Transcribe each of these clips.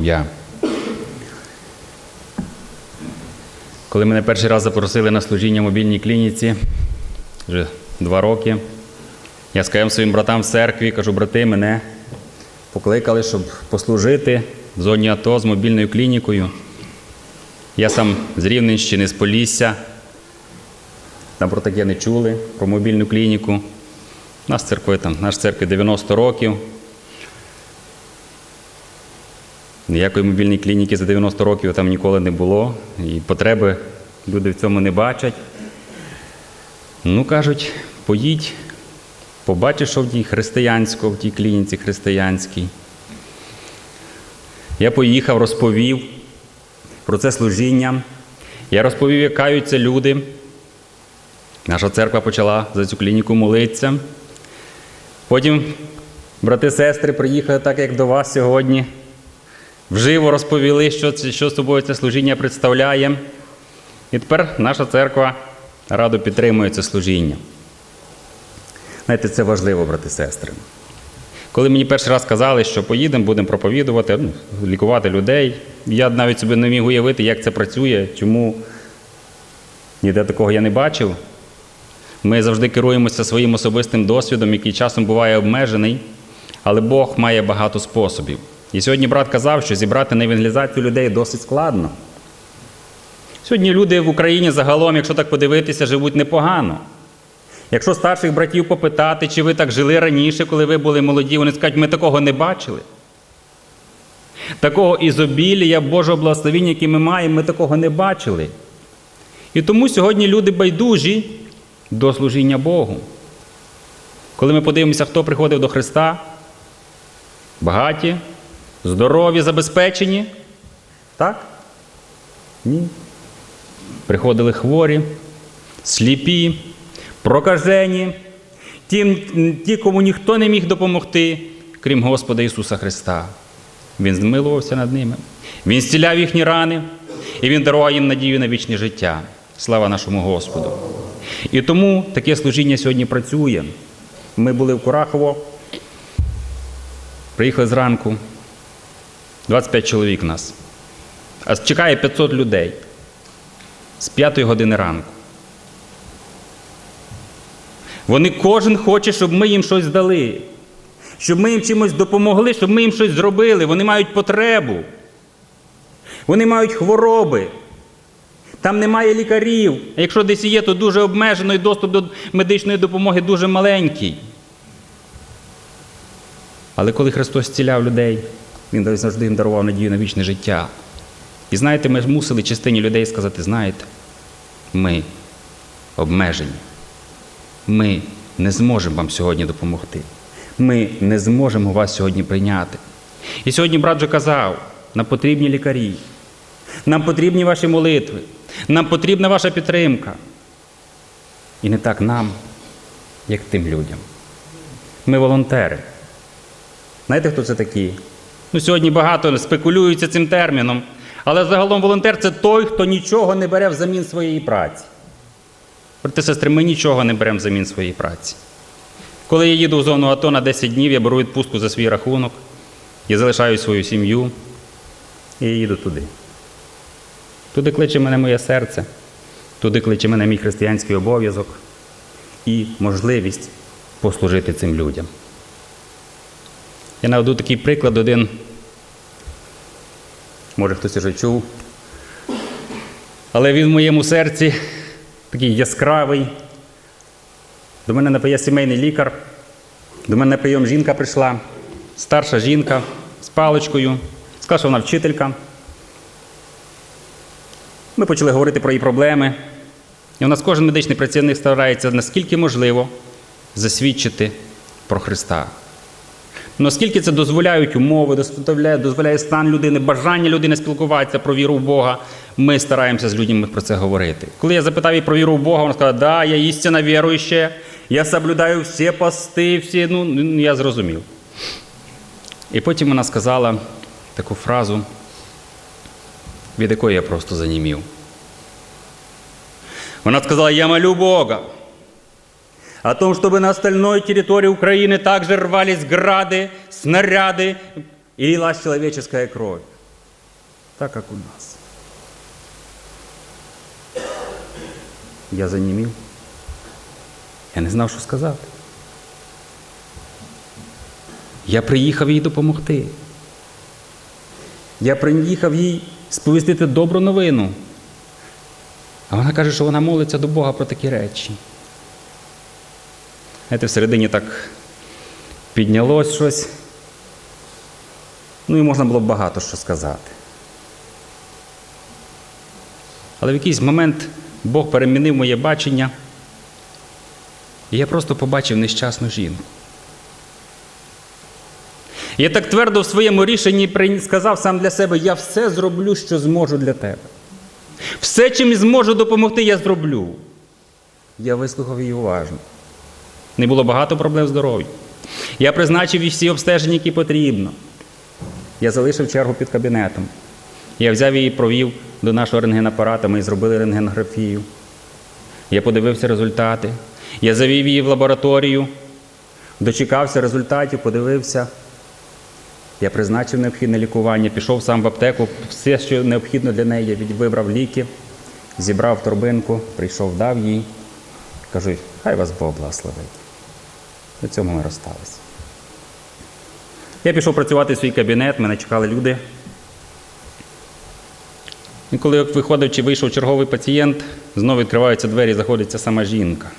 Я. Коли мене перший раз запросили на служіння в мобільній клініці, вже два роки, я сказав своїм братам в церкві, кажу, брати, мене покликали, щоб послужити в зоні АТО з мобільною клінікою. Я сам з Рівненщини, з Полісся. Там про таке не чули, про мобільну клініку. Наш церкви там, наш церкві 90 років. Ніякої мобільної клініки за 90 років там ніколи не було, і потреби люди в цьому не бачать. Ну, кажуть, поїдь, побачиш, що в тій християнсько, в тій клініці християнській. Я поїхав, розповів про це служіння. Я розповів, як каються люди. Наша церква почала за цю клініку молитися. Потім брати-сестри приїхали так, як до вас сьогодні. Вживо розповіли, що, що собою це служіння представляє. І тепер наша церква радо підтримує це служіння. Знаєте, це важливо, брати сестри. Коли мені перший раз казали, що поїдемо, будемо проповідувати, ну, лікувати людей, я навіть собі не міг уявити, як це працює, чому ніде такого я не бачив. Ми завжди керуємося своїм особистим досвідом, який часом буває обмежений, але Бог має багато способів. І сьогодні брат казав, що зібрати на евангелізацію людей досить складно. Сьогодні люди в Україні загалом, якщо так подивитися, живуть непогано. Якщо старших братів попитати, чи ви так жили раніше, коли ви були молоді, вони скажуть, ми такого не бачили. Такого ізобілія Божого благословіння, яке ми маємо, ми такого не бачили. І тому сьогодні люди байдужі до служіння Богу. Коли ми подивимося, хто приходив до Христа, багаті, здорові, забезпечені. Так? Ні. Приходили хворі, сліпі, прокажені, ті, ті, кому ніхто не міг допомогти, крім Господа Ісуса Христа. Він змилувався над ними. Він зціляв їхні рани, і Він дарував їм надію на вічне життя. Слава нашому Господу! І тому таке служіння сьогодні працює. Ми були в Курахово, приїхали зранку, 25 чоловік нас. А чекає 500 людей з 5 години ранку. Вони кожен хоче, щоб ми їм щось дали, щоб ми їм чимось допомогли, щоб ми їм щось зробили. Вони мають потребу. Вони мають хвороби. Там немає лікарів. А якщо десь є, то дуже обмежено і доступ до медичної допомоги дуже маленький. Але коли Христос зціляв людей, Він завжди їм дарував надію на вічне життя. І знаєте, ми мусили частині людей сказати: знаєте, ми обмежені. Ми не зможемо вам сьогодні допомогти. Ми не зможемо вас сьогодні прийняти. І сьогодні брат вже казав, нам потрібні лікарі, нам потрібні ваші молитви, нам потрібна ваша підтримка. І не так нам, як тим людям. Ми волонтери. Знаєте, хто це такі? Ну, Сьогодні багато спекулюються цим терміном, але загалом волонтер це той, хто нічого не бере взамін своєї праці. Проте, сестри, ми нічого не беремо взамін своєї праці. Коли я їду в зону АТО на 10 днів, я беру відпустку за свій рахунок, я залишаю свою сім'ю і я їду туди. Туди кличе мене моє серце, туди кличе мене мій християнський обов'язок і можливість послужити цим людям. Я наведу такий приклад один. Може, хтось вже чув. Але він в моєму серці такий яскравий. До мене на прийом сімейний лікар, до мене на прийом жінка прийшла, старша жінка з паличкою, сказала, що вона вчителька. Ми почали говорити про її проблеми. І у нас кожен медичний працівник старається наскільки можливо засвідчити про Христа. Наскільки це дозволяють умови, дозволяє, дозволяє стан людини, бажання людини спілкуватися про віру в Бога, ми стараємося з людьми про це говорити. Коли я запитав її про віру в Бога, вона сказала, да, я істинно віруюча, я соблюдаю всі пости, всі, ну, я зрозумів. І потім вона сказала таку фразу, від якої я просто занімів. Вона сказала, я молю Бога, о том, чтобы на остальной территории Украины также рвались грады, снаряды и лилась человеческая кровь. так як у нас. Я занімів. Я не знав, що сказати. Я приїхав їй допомогти. Я приїхав їй сповістити добру новину. А вона каже, що вона молиться до Бога про такі речі. Знаєте, всередині так піднялось щось. Ну і можна було б багато що сказати. Але в якийсь момент Бог перемінив моє бачення, і я просто побачив нещасну жінку. Я так твердо в своєму рішенні сказав сам для себе: я все зроблю, що зможу для тебе. Все, чим зможу допомогти, я зроблю. Я вислухав її уважно. Не було багато проблем здоров'я. Я призначив всі обстеження, які потрібно. Я залишив чергу під кабінетом. Я взяв її провів до нашого рентгенапарата, ми зробили рентгенографію. Я подивився результати. Я завів її в лабораторію, дочекався результатів, подивився. Я призначив необхідне лікування, пішов сам в аптеку, все, що необхідно для неї, я вибрав ліки, зібрав торбинку, прийшов, дав їй. Кажу, хай вас Бог благословить. На цьому ми розсталися. Я пішов працювати в свій кабінет, мене чекали люди. І коли виходив чи вийшов черговий пацієнт, знову відкриваються двері, заходить ця сама жінка.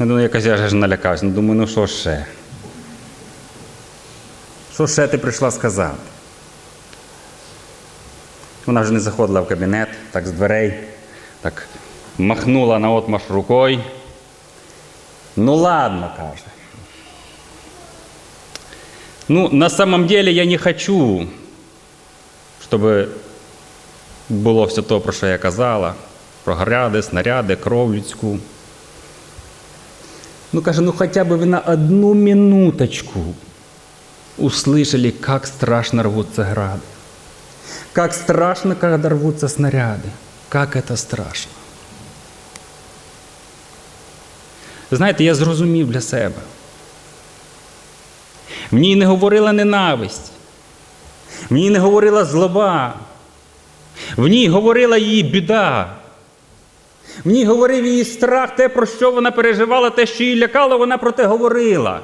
Я думаю, якось я ж налякався. Ну, думаю, ну що ще? Що ще ти прийшла сказати? Вона вже не заходила в кабінет, так з дверей, так махнула на отмаш рукою. Ну ладно, каже. Ну, на самом деле я не хочу, щоб було все то, про що я казала, про гряди, снаряди, кров людську. Ну, каже, ну хотя бы вы на одну минуточку услышали, как страшно рвутся грады. Как страшно, когда рвутся снаряды. Как это страшно. Знаєте, я зрозумів для себе. В ній не говорила ненависть, в ній не говорила злоба, в ній говорила її біда. В ній говорив її страх, те, про що вона переживала, те, що її лякало, вона про те говорила.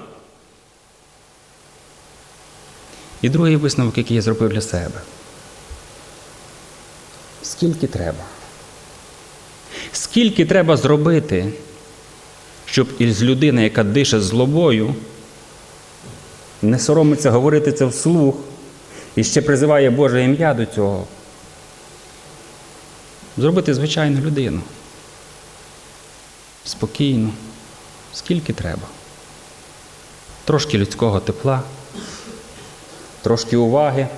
І другий висновок, який я зробив для себе. Скільки треба? Скільки треба зробити, щоб із людини, яка дише злобою, не соромиться говорити це вслух і ще призиває Боже ім'я до цього. Зробити звичайну людину. Спокійно. Скільки треба? Трошки людського тепла, трошки уваги,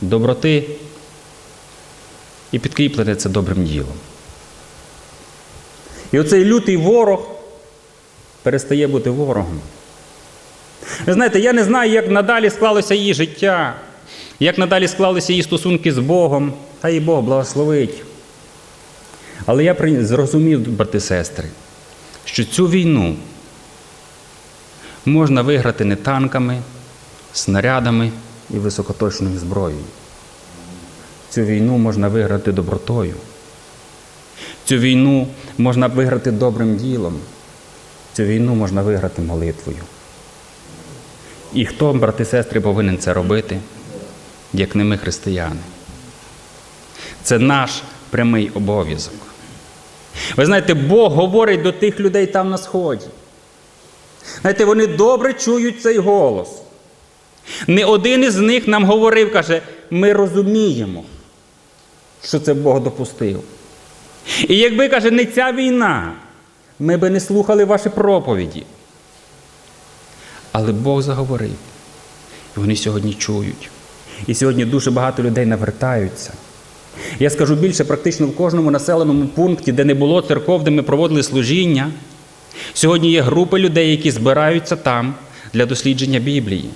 доброти і підкріплене це добрим ділом. І оцей лютий ворог перестає бути ворогом. Ви знаєте, я не знаю, як надалі склалося її життя, як надалі склалися її стосунки з Богом, та їй Бог благословить. Але я зрозумів, брати і сестри, що цю війну можна виграти не танками, снарядами і високоточною зброєю. Цю війну можна виграти добротою. Цю війну можна виграти добрим ділом. Цю війну можна виграти молитвою. І хто, брати і сестри, повинен це робити, як не ми християни? Це наш прямий обов'язок. Ви знаєте, Бог говорить до тих людей там на сході. Знаєте, вони добре чують цей голос. Не один із них нам говорив, каже, ми розуміємо, що це Бог допустив. І якби, каже, не ця війна, ми би не слухали ваші проповіді. Але Бог заговорив. І вони сьогодні чують. І сьогодні дуже багато людей навертаються. Я скажу більше, практично в кожному населеному пункті, де не було церков, де ми проводили служіння, сьогодні є групи людей, які збираються там для дослідження Біблії.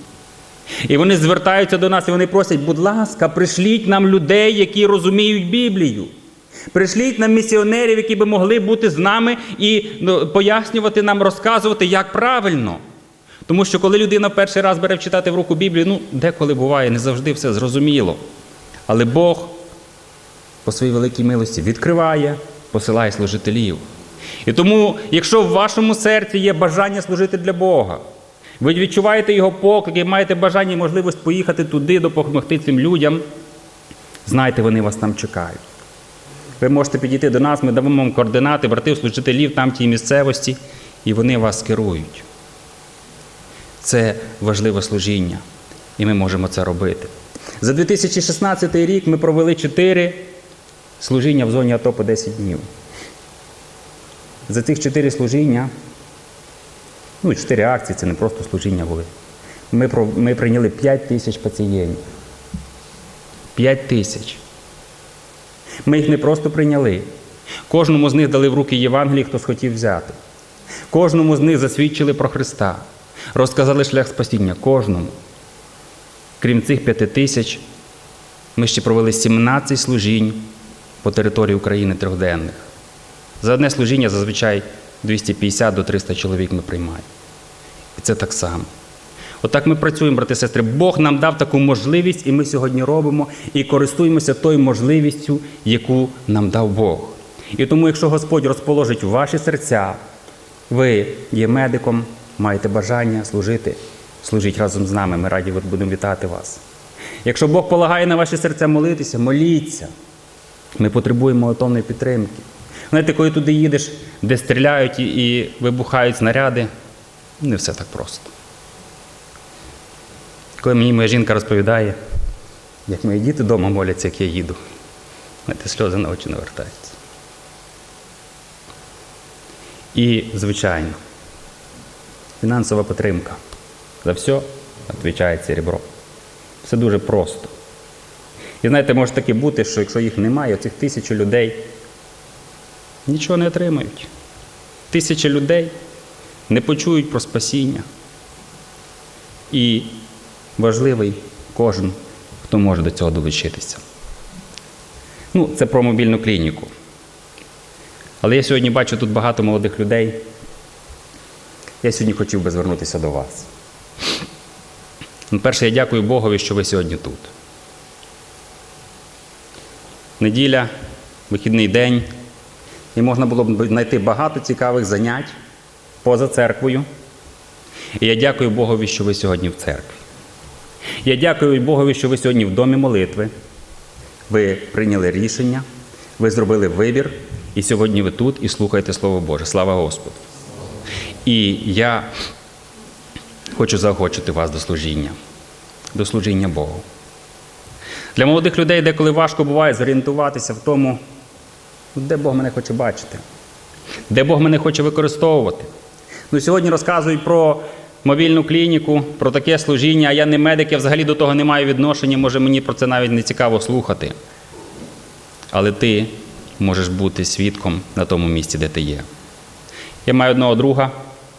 І вони звертаються до нас і вони просять, будь ласка, пришліть нам людей, які розуміють Біблію. Пришліть нам місіонерів, які би могли бути з нами і ну, пояснювати нам, розказувати, як правильно. Тому що коли людина перший раз бере читати в руку Біблію, ну, деколи буває, не завжди все зрозуміло. Але Бог по своїй великій милості відкриває, посилає служителів. І тому, якщо в вашому серці є бажання служити для Бога, ви відчуваєте його поклик і маєте бажання і можливість поїхати туди, допомогти цим людям, знайте, вони вас там чекають. Ви можете підійти до нас, ми дамо вам координати, братів, служителів там тій місцевості, і вони вас керують. Це важливе служіння, і ми можемо це робити. За 2016 рік ми провели 4 служіння в зоні АТО по 10 днів. За цих 4 служіння, ну, 4 акції, це не просто служіння були. Ми, ми прийняли 5 тисяч пацієнтів. 5 тисяч. Ми їх не просто прийняли. Кожному з них дали в руки Євангелії, хто схотів взяти. Кожному з них засвідчили про Христа, розказали шлях спасіння. Кожному. Крім цих п'яти тисяч, ми ще провели 17 служінь по території України трьохденних. За одне служіння зазвичай 250 до 300 чоловік ми приймаємо. І це так само. Отак ми працюємо, брати і сестри. Бог нам дав таку можливість, і ми сьогодні робимо і користуємося тою можливістю, яку нам дав Бог. І тому, якщо Господь розположить ваші серця, ви є медиком, маєте бажання служити, служіть разом з нами. Ми раді будемо вітати вас. Якщо Бог полагає на ваші серця молитися, моліться. Ми потребуємо готовної підтримки. Знаєте, коли туди їдеш, де стріляють і вибухають снаряди, не все так просто. Коли мені моя жінка розповідає, як мої діти вдома моляться, як я їду, знаєте, сльози на очі навертаються. І, звичайно, фінансова підтримка. За все відповідає серебро. Все дуже просто. І знаєте, може таки бути, що якщо їх немає, цих тисячі людей нічого не отримають. Тисячі людей не почують про спасіння. І важливий кожен, хто може до цього долучитися. Ну, це про мобільну клініку. Але я сьогодні бачу тут багато молодих людей. Я сьогодні хотів би звернутися до вас. Ну, перше, я дякую Богові, що ви сьогодні тут. Неділя, вихідний день, і можна було б знайти багато цікавих занять поза церквою. І я дякую Богові, що ви сьогодні в церкві. Я дякую Богові, що ви сьогодні в домі молитви. Ви прийняли рішення, ви зробили вибір, і сьогодні ви тут і слухаєте Слово Боже. Слава Господу! І я хочу заохочити вас до служіння, до служіння Богу. Для молодих людей деколи важко буває зорієнтуватися в тому, де Бог мене хоче бачити, де Бог мене хоче використовувати. Ну, сьогодні розказують про мобільну клініку, про таке служіння, а я не медик, я взагалі до того не маю відношення, може мені про це навіть не цікаво слухати. Але ти можеш бути свідком на тому місці, де ти є. Я маю одного друга,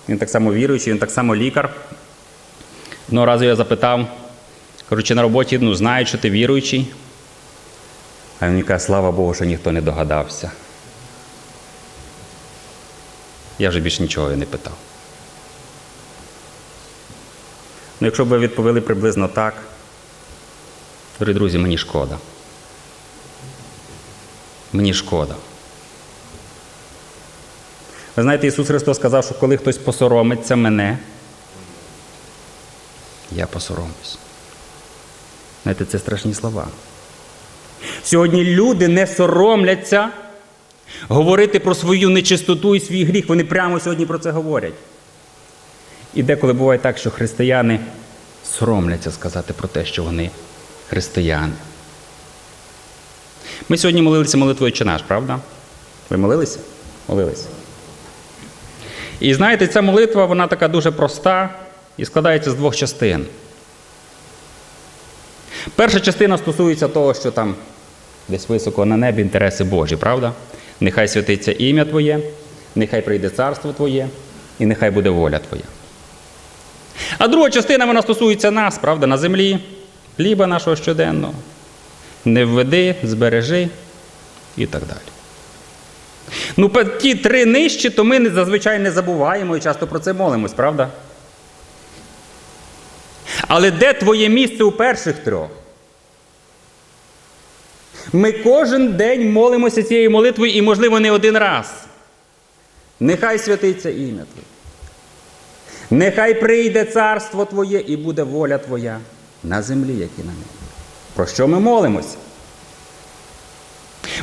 він так само віруючий, він так само лікар. Одного разу я запитав, кажу, чи на роботі ну, знають, що ти віруючий. А він мені каже, слава Богу, що ніхто не догадався. Я вже більше нічого не питав. Ну, якщо б ви відповіли приблизно так, дорогі друзі, мені шкода. Мені шкода. Ви знаєте, Ісус Христос сказав, що коли хтось посоромиться мене, я посоромлюсь. Знаєте, це страшні слова. Сьогодні люди не соромляться говорити про свою нечистоту і свій гріх. Вони прямо сьогодні про це говорять. І деколи буває так, що християни соромляться сказати про те, що вони християни. Ми сьогодні молилися молитвою чи наш, правда? Ви молилися? Молилися. І знаєте, ця молитва, вона така дуже проста і складається з двох частин. Перша частина стосується того, що там десь високо на небі інтереси Божі, правда? Нехай святиться ім'я Твоє, нехай прийде царство Твоє, і нехай буде воля Твоя. А друга частина вона стосується нас, правда, на землі, хліба нашого щоденного. Не введи, збережи і так далі. Ну, ті три нижчі, то ми зазвичай не забуваємо і часто про це молимось, правда? Але де твоє місце у перших трьох? Ми кожен день молимося цією молитвою і, можливо, не один раз. Нехай святиться ім'я Твоє. Нехай прийде царство Твоє і буде воля Твоя на землі, як і на небі. Про що ми молимося?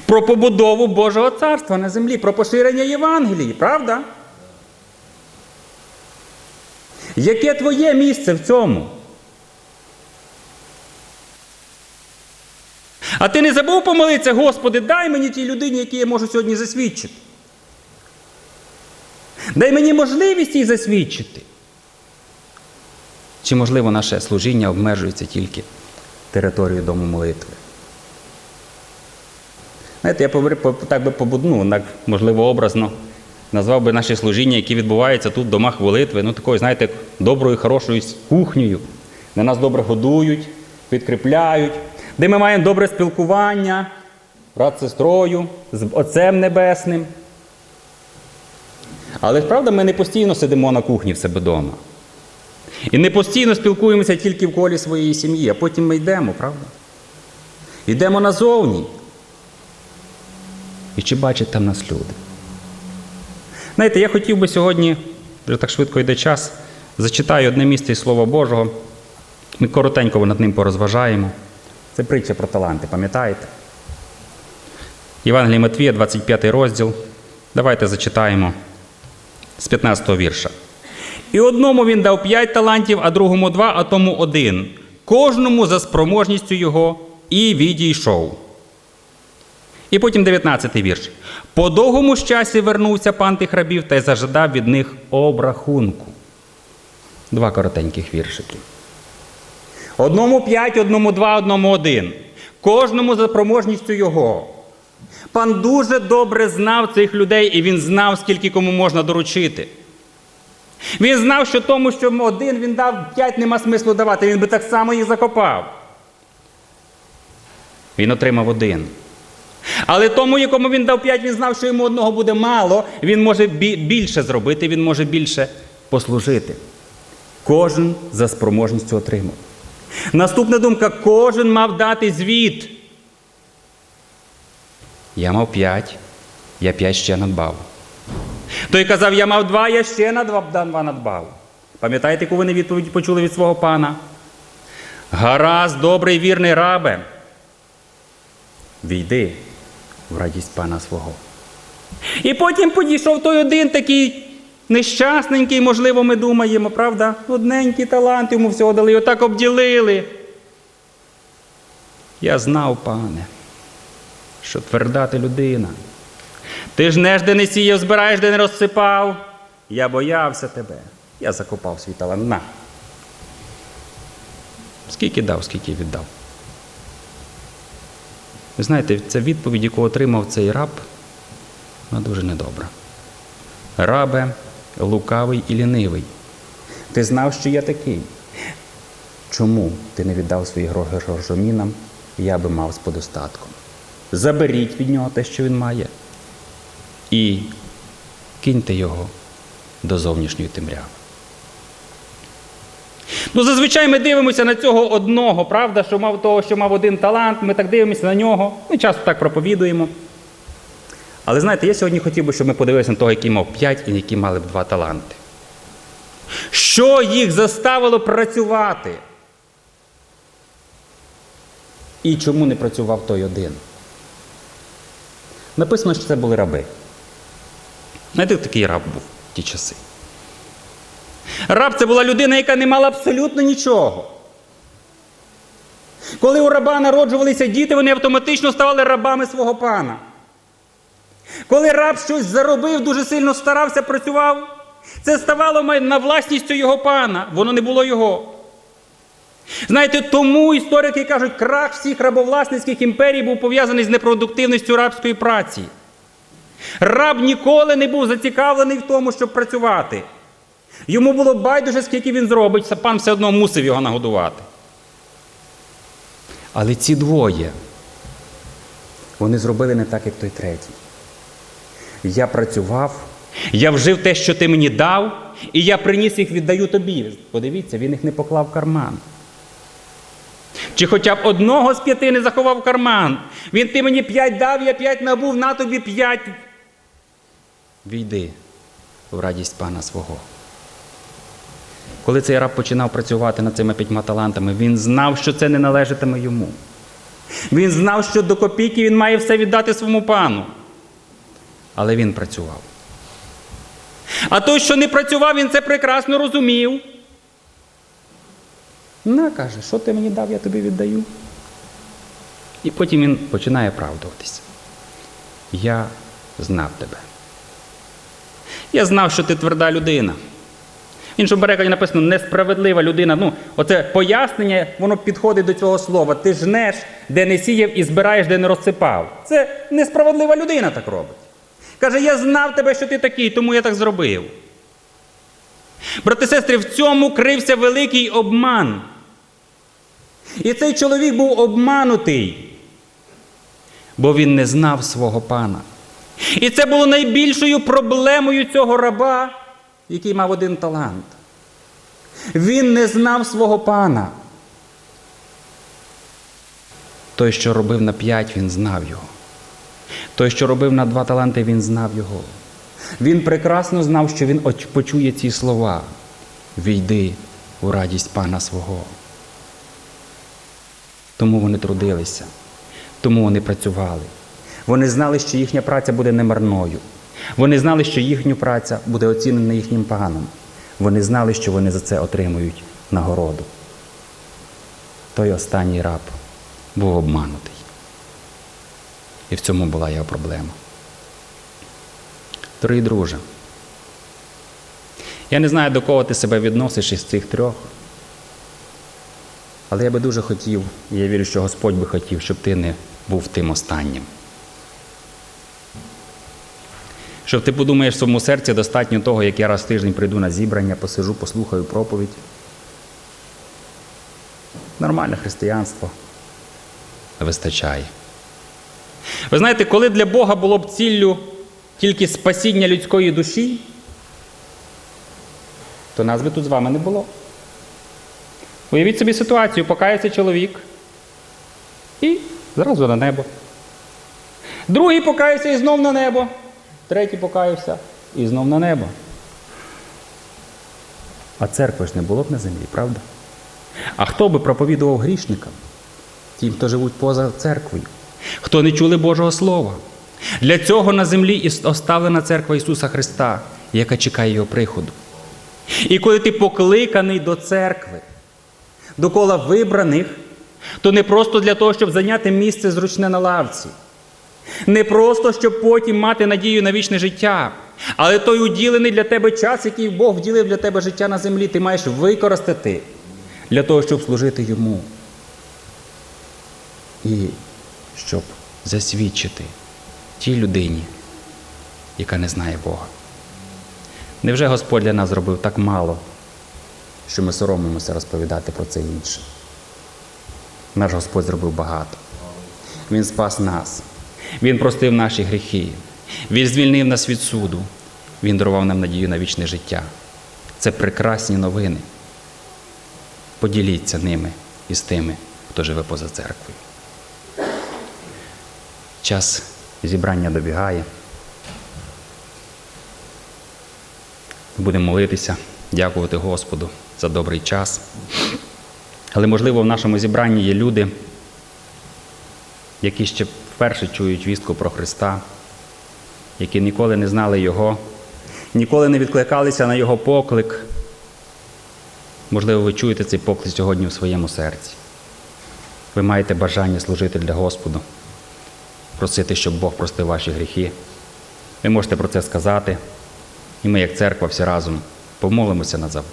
Про побудову Божого царства на землі, про поширення Євангелії, правда? Яке твоє місце в цьому? А ти не забув помолитися, Господи, дай мені тій людині, якій я можу сьогодні засвідчити. Дай мені можливість їй засвідчити. Чи, можливо, наше служіння обмежується тільки територією дому молитви? Знаєте, я так би побудну, можливо, образно назвав би наші служіння, які відбуваються тут в домах молитви, ну такою, знаєте, доброю, хорошою кухнею, де нас добре годують, підкріпляють, де ми маємо добре спілкування, брат з сестрою, з Отцем Небесним. Але правда, ми не постійно сидимо на кухні в себе вдома. І не постійно спілкуємося тільки в колі своєї сім'ї, а потім ми йдемо, правда? Йдемо назовні. І чи бачать там нас люди? Знаєте, я хотів би сьогодні, вже так швидко йде час, зачитаю одне місце із Слова Божого. Ми коротенько над ним порозважаємо. Це притча про таланти, пам'ятаєте? Євангелій Матвія, 25 розділ. Давайте зачитаємо з 15 го вірша. І одному він дав п'ять талантів, а другому два, а тому один. Кожному за спроможністю його і відійшов. І потім 19 вірш. По довгому ж часі вернувся пан тих рабів та й зажадав від них обрахунку. Два коротеньких віршики. Одному п'ять, одному два, одному один. Кожному за спроможністю його. Пан дуже добре знав цих людей, і він знав, скільки кому можна доручити. Він знав, що тому, що один він дав п'ять, нема смислу давати, він би так само їх закопав. Він отримав один. Але тому, якому він дав п'ять, він знав, що йому одного буде мало, він може більше зробити, він може більше послужити. Кожен за спроможністю отримав. Наступна думка: кожен мав дати звіт. Я мав п'ять, я п'ять ще надбав. Той казав, я мав два, я ще на два, на два надбав. Пам'ятаєте, яку вони відповідь почули від свого пана? Гаразд, добрий вірний рабе. Війди в радість пана свого. І потім підійшов той один такий нещасненький, можливо, ми думаємо, правда? Одненький талант йому всього дали, його так обділили. Я знав, пане, що тверда ти людина. Ти ж неш де не сіяв, збираєш, де не розсипав. Я боявся тебе. Я закопав свій талант. На. Скільки дав, скільки віддав. Ви знаєте, ця відповідь, яку отримав цей раб, вона дуже недобра. Рабе, лукавий і лінивий. Ти знав, що я такий. Чому ти не віддав свої гроші грошомінам, я би мав з подостатком? Заберіть від нього те, що він має, і киньте його до зовнішньої темряви. Ну, зазвичай ми дивимося на цього одного, правда, що мав того, що мав один талант, ми так дивимося на нього, ми часто так проповідуємо. Але знаєте, я сьогодні хотів би, щоб ми подивилися на того, який мав п'ять і які мали б два таланти. Що їх заставило працювати? І чому не працював той один? Написано, що це були раби. Знаєте, такий раб був в ті часи. Раб це була людина, яка не мала абсолютно нічого. Коли у раба народжувалися діти, вони автоматично ставали рабами свого пана. Коли раб щось заробив, дуже сильно старався, працював, це ставало на власністю його пана, воно не було його. Знаєте, тому історики кажуть, крах всіх рабовласницьких імперій був пов'язаний з непродуктивністю рабської праці. Раб ніколи не був зацікавлений в тому, щоб працювати. Йому було байдуже, скільки він зробить, пан все одно мусив його нагодувати. Але ці двоє, вони зробили не так, як той третій. Я працював, я вжив те, що ти мені дав, і я приніс їх, віддаю тобі. Подивіться, він їх не поклав в карман. Чи хоча б одного з п'яти не заховав в карман. Він ти мені п'ять дав, я п'ять набув, на тобі п'ять. Війди в радість пана свого. Коли цей раб починав працювати над цими п'ятьма талантами, він знав, що це не належатиме йому. Він знав, що до копійки він має все віддати своєму пану. Але він працював. А той, що не працював, він це прекрасно розумів. На, каже, що ти мені дав, я тобі віддаю. І потім він починає правдуватися. Я знав тебе. Я знав, що ти тверда людина. В іншому перекладі написано несправедлива людина. Ну, оце пояснення, воно підходить до цього слова. Ти жнеш, де не сіяв і збираєш, де не розсипав. Це несправедлива людина так робить. Каже, я знав тебе, що ти такий, тому я так зробив. Брати сестри, в цьому крився великий обман. І цей чоловік був обманутий, бо він не знав свого пана. І це було найбільшою проблемою цього раба, який мав один талант. Він не знав свого пана. Той, що робив на п'ять, він знав його. Той, що робив на два таланти, він знав його. Він прекрасно знав, що він почує ці слова. Війди у радість пана свого. Тому вони трудилися, тому вони працювали. Вони знали, що їхня праця буде немарною. Вони знали, що їхня праця буде оцінена їхнім паном. Вони знали, що вони за це отримують нагороду. Той останній раб був обманутий. І в цьому була його проблема. Дорогі друже, я не знаю, до кого ти себе відносиш із цих трьох. Але я би дуже хотів, і я вірю, що Господь би хотів, щоб ти не був тим останнім. Щоб ти подумаєш в своєму серці достатньо того, як я раз в тиждень прийду на зібрання, посижу, послухаю проповідь. Нормальне християнство вистачає. Ви знаєте, коли для Бога було б ціллю тільки спасіння людської душі, то нас би тут з вами не було. Уявіть собі ситуацію, покається чоловік і зразу на небо. Другий покаявся і знов на небо. Третій покаявся і знов на небо. А церкви ж не було б на землі, правда? А хто би проповідував грішникам? Тим, хто живуть поза церквою, хто не чули Божого Слова. Для цього на землі оставлена церква Ісуса Христа, яка чекає Його приходу. І коли ти покликаний до церкви, до кола вибраних, то не просто для того, щоб зайняти місце зручне на лавці, не просто, щоб потім мати надію на вічне життя, але той уділений для тебе час, який Бог вділив для тебе життя на землі, ти маєш використати для того, щоб служити йому. І щоб засвідчити тій людині, яка не знає Бога. Невже Господь для нас зробив так мало, що ми соромимося розповідати про це іншим? Наш Господь зробив багато. Він спас нас, Він простив наші гріхи, Він звільнив нас від суду, Він дарував нам надію на вічне життя. Це прекрасні новини. Поділіться ними із тими, хто живе поза церквою. Час зібрання добігає. Будемо молитися, дякувати Господу за добрий час. Але, можливо, в нашому зібранні є люди, які ще вперше чують вістку про Христа, які ніколи не знали Його, ніколи не відкликалися на Його поклик. Можливо, ви чуєте цей поклик сьогодні у своєму серці. Ви маєте бажання служити для Господу, просити, щоб Бог простив ваші гріхи. Ви можете про це сказати. І ми, як церква, всі разом помолимося, за-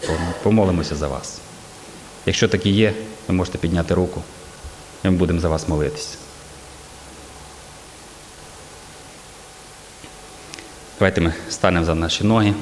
помолимося за вас. Якщо такі є, ви можете підняти руку, і ми будемо за вас молитися. Давайте ми станемо за наші ноги.